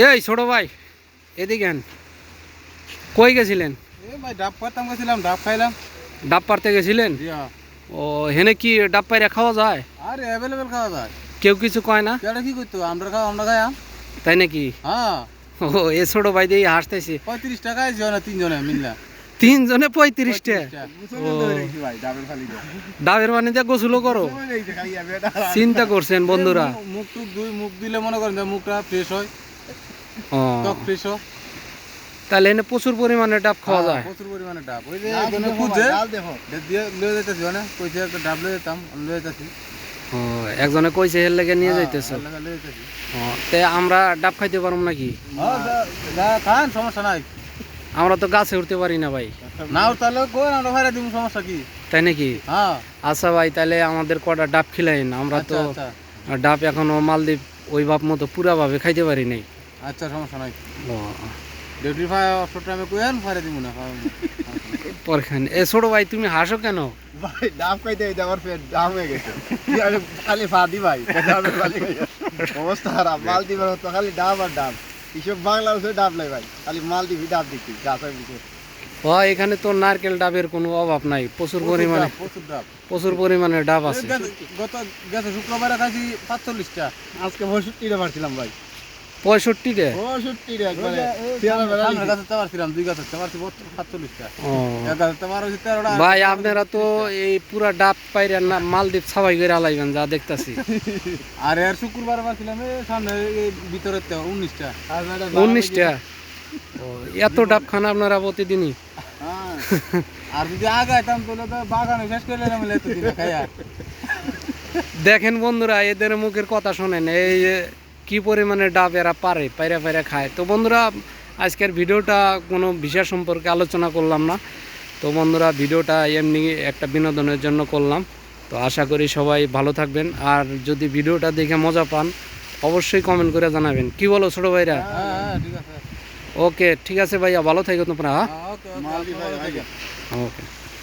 এই ছোট ভাই এদিকে। কই গেছিলেন? ভাই ডাব পাতাম গেছিলাম ডাব খাইলাম। ডাব পারতে গেছিলেন? দিয়া ও হেনে কি ডাব পাইরা খাওয়া যায়? আরে অ্যাভেলেবেল খাওয়া যায়। কেউ কিছু কয় না? কেডা কি করতো? আমরা খাও আমরা খাইয়াম তাই নাকি? হ্যাঁ। ও এ ছোট ভাই দিয়ে হাসতেছে। পঁয়ত্রিশ টাকা আছে না তিনজনে মিললা। তিনজনে পঁয়ত্রিশটা? ডাবের পানি দিয়ে গোসলও করো। চিন্তা করছেন বন্ধুরা। মুখ টুক দুই মুখ দিলে মনে করেন যে মুখটা ফ্রেশ হয়। ত্বক তাহলে এনে প্রচুর পরিমাণে ডাব খাওয়া যায়। প্রচুর পরিমাণে ডাব। ওই যে দিয়ে লয়ে যাইতেছি মানে কইছে একটা ডাব লয়ে যেতাম লয়ে যাইতেছি। ও একজনে কইছে লেগে নিয়ে যাইতেছ। হ্যাঁ, যাইতেছি। তে আমরা ডাব খাইতে পারব নাকি? হ্যাঁ খান সমস্যা নাই। আমরা তো গাছে উঠতে পারি না ভাই। না তাহলে কই আমরা ভাইরা দিব সমস্যা কি? তাই নাকি? হ্যাঁ। আচ্ছা ভাই তাহলে আমাদের কটা ডাব খিলাইন। আমরা তো আচ্ছা। আচ্ছা ডাব এখনও মালদ্বীপ ওই বাপ মতো পুরাভাবে খাইতে পারি নাই। আচ্ছা সমস্যা নাই। ও। ডিউটি ফাই অফিস টাইমে কইেন ফাইরে দিব না পরে খান এ ছোট ভাই তুমি হাসো কেন? ভাই ডাব খাইতে এই আমার পেট ডাব হয়ে গেছে। কি আর খালি ফাদি ভাই অবস্থা খারাপ মাল দিবার তো খালি ডাব আর ডাব কৃষক বাংলা হচ্ছে ডাব নাই ভাই খালি মাল দিবি ডাব দিচ্ছি গাছের ভিতরে ও এখানে তো নারকেল ডাবের কোনো অভাব নাই প্রচুর পরিমাণে। প্রচুর ডাব। প্রচুর পরিমাণে ডাব আছে। গত গত শুক্রবারে খাইছি পাঁচচল্লিশটা আজকে পঁয়ষট্টিটা পারছিলাম ভাই। তো পারছিলাম দুই গাছে পারছি সাতচল্লিশটা। ও। এক গাছে তো পারছি তেরোটা ভাই আপনারা তো এই পুরা ডাব পাইরা না মালদ্বীপ ছাবাই করে আলাইবেন যা দেখতাছি। আর এর শুক্রবারে পারছিলাম সামনে এই ভিতরে তো উনিশটা। উনিশটা? এত ডাব খান আপনারা প্রতিদিনই? হ্যাঁ। আর যদি আগাইতাম তাহলে তো বাগানে শেষ করে নিলাম এতদিন দেখেন বন্ধুরা এদের মুখের কথা শোনেন এই যে কি পরিমাণে ডাব এরা পারে পায়রা পায়রা খায়। তো বন্ধুরা আজকের ভিডিওটা কোনো বিষয় সম্পর্কে আলোচনা করলাম না। তো বন্ধুরা ভিডিওটা এমনি একটা বিনোদনের জন্য করলাম। তো আশা করি সবাই ভালো থাকবেন। আর যদি ভিডিওটা দেখে মজা পান অবশ্যই কমেন্ট করে জানাবেন। কি বলো ছোটো ভাইরা? হ্যাঁ হ্যাঁ ঠিক আছে। ওকে ঠিক আছে ভাইয়া ভালো থাকো তোমরা হ্যাঁ? ওকে ওকে ওকে